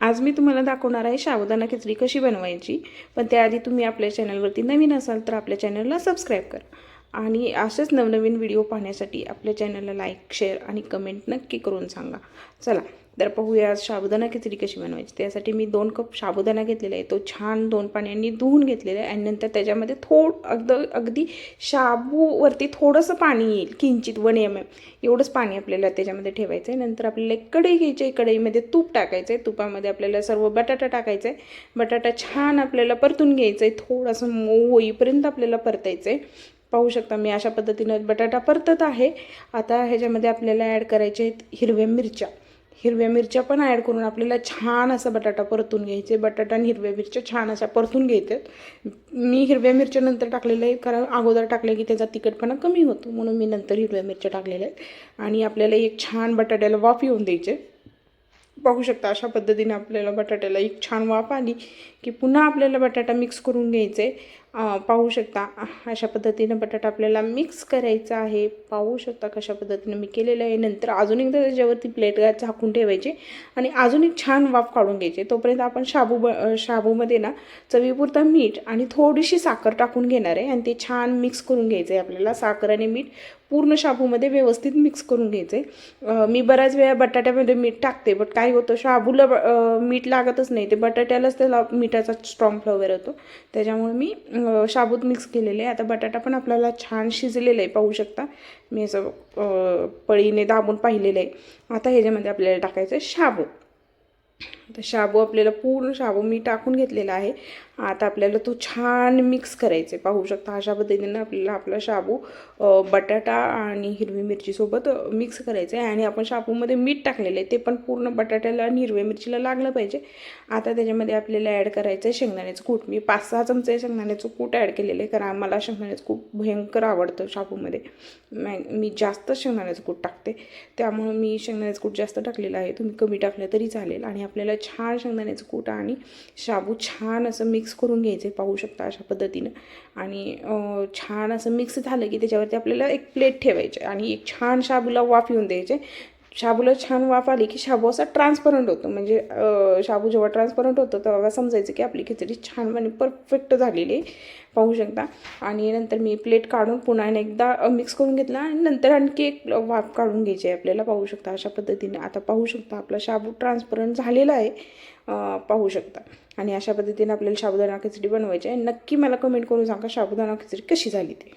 आज मी तुम्हाला दाखवणार आहे साबुदाणा खिचडी कशी बनवायची. पण त्याआधी तुम्ही आपल्या चॅनलवरती नवीन असाल तर आपल्या चॅनलला सबस्क्राईब करा. आणि असेच नवनवीन व्हिडिओ पाहण्यासाठी आपल्या चॅनलला लाईक शेअर आणि कमेंट नक्की करून सांगा. चला तर पाहूया आज साबुदाणा खिचडी कशी बनवायची? त्यासाठी मी दोन कप साबुदाणा घेतलेला आहे. तो छान दोन पाण्याने धुवून घेतलेला आहे आणि नंतर त्याच्यामध्ये थोड अगद अगदी शाबूवरती थोडंसं पाणी येईल किंचित वन एम एम एवढंच पाणी आपल्याला त्याच्यामध्ये ठेवायचं आहे नंतर आपल्याला एक कढई घ्यायची आहे. कढईमध्ये तूप टाकायचं आहे तुपामध्ये आपल्याला सर्व बटाटा टाकायचा आहे बटाटा छान आपल्याला परतून घ्यायचं आहे थोडंसं मऊ होईपर्यंत आपल्याला परतायचं आहे पाहू शकता मी अशा पद्धतीनं बटाटा परतत आहे. आता ह्याच्यामध्ये आपल्याला ॲड करायचे आहेत हिरव्या मिरच्या. हिरव्या मिरच्या पण ॲड करून आपल्याला छान असा बटाटा परतून घ्यायचे. बटाटा आणि हिरव्या मिरच्या छान अशा परतून घ्यायच्यात मी हिरव्या मिरच्या नंतर टाकलेलं कारण अगोदर टाकले की त्याचा तिखटपणा कमी होतो. म्हणून मी नंतर हिरव्या मिरच्या टाकलेल्या आहेत. आणि आपल्याला एक छान बटाट्याला वाफ येऊन द्यायचे. पाहू शकता अशा पद्धतीने आपल्याला बटाट्याला एक छान वाफ आली की पुन्हा आपल्याला बटाटा मिक्स करून घ्यायचे. पाहू शकता. अशा पद्धतीनं बटाटा आपल्याला मिक्स करायचा आहे. पाहू शकता कशा पद्धतीनं मी केलेलं आहे. नंतर अजून एकदा त्याच्यावरती प्लेट झाकून ठेवायची आणि अजून एक छान वाफ काढून घ्यायची. तोपर्यंत आपण शाबू ब शाबूमध्ये ना चवीपुरता मीठ आणि थोडीशी साखर टाकून घेणार आहे आणि ते छान मिक्स करून घ्यायचं आहे आपल्याला. साखर आणि मीठ पूर्ण शाबूमध्ये व्यवस्थित मिक्स करून घ्यायचं आहे मी बऱ्याच वेळा बटाट्यामध्ये मीठ टाकते बट काय होतं शाबूला ब मीठ लागतच नाही. ते बटाट्यालाच त्याला मिठाचा स्ट्रॉंग फ्लेवर येतो. त्याच्यामुळे मी शाबूत मिक्स केलेले आहे. आता बटाटा पण आपल्याला छान शिजलेला आहे पाहू शकता. मी असं पळीने दाबून पाहिलेलं आहे. आता ह्याच्यामध्ये आपल्याला टाकायचं आहे शाबू आता शाबू आपल्याला पूर्ण शाबू मी टाकून घेतलेला आहे. आता आपल्याला तो छान मिक्स करायचे पाहू शकता अशा पद्धतीनं आपल्याला आपला शाबू बटाटा आणि हिरवी मिरचीसोबत मिक्स करायचं आहे आणि आपण शाबूमध्ये मीठ टाकलेलं आहे ते पण पूर्ण बटाट्याला आणि हिरव्या मिरचीला लागलं पाहिजे. आता त्याच्यामध्ये आपल्याला ॲड करायचं आहे शेंगदाण्याचं कूट. मी पाच सहा चमचे शेंगदाण्याचं कूट ॲड केलेलं आहे कारण मला शेंगदाण्याचं कूट भयंकर आवडतं शाबूमध्ये. मी जास्त शेंगदाण्याचं कूट टाकते. त्यामुळं मी शेंगदाण्याचं कूट जास्त टाकलेलं आहे. तुम्ही कमी टाकलं तरी चालेल. आणि आपल्याला छान शेंगदाण्याचं कूट आणि शाबू छान असं मिक्स करून घ्यायचे पाहू शकता अशा पद्धतीनं. आणि छान असं मिक्स झालं की त्याच्यावरती आपल्याला एक प्लेट ठेवायचे आणि एक छान शाबूला वाफ येऊन द्यायचे. शाबूला छान वाफ आली की शाबू असा ट्रान्सपरंट होतो. म्हणजे शाबू जेव्हा ट्रान्सपरंट होतं तेव्हा समजायचं की आपली खिचडी छान आणि परफेक्ट झालेली आहे. पाहू शकता. आणि नंतर मी प्लेट काढून पुन्हा एकदा मिक्स करून घेतला आणि नंतर आणखी एक वाफ काढून घ्यायची आहे आपल्याला. पाहू शकता अशा पद्धतीने. आता पाहू शकता आपला शाबू ट्रान्सपरंट झालेला आहे. पाहू शकता. आणि अशा पद्धतीने आपल्याला शाबुदाना खिचडी बनवायची आहे. नक्की मला कमेंट करून सांगा शाबुदाना खिचडी कशी झाली ते.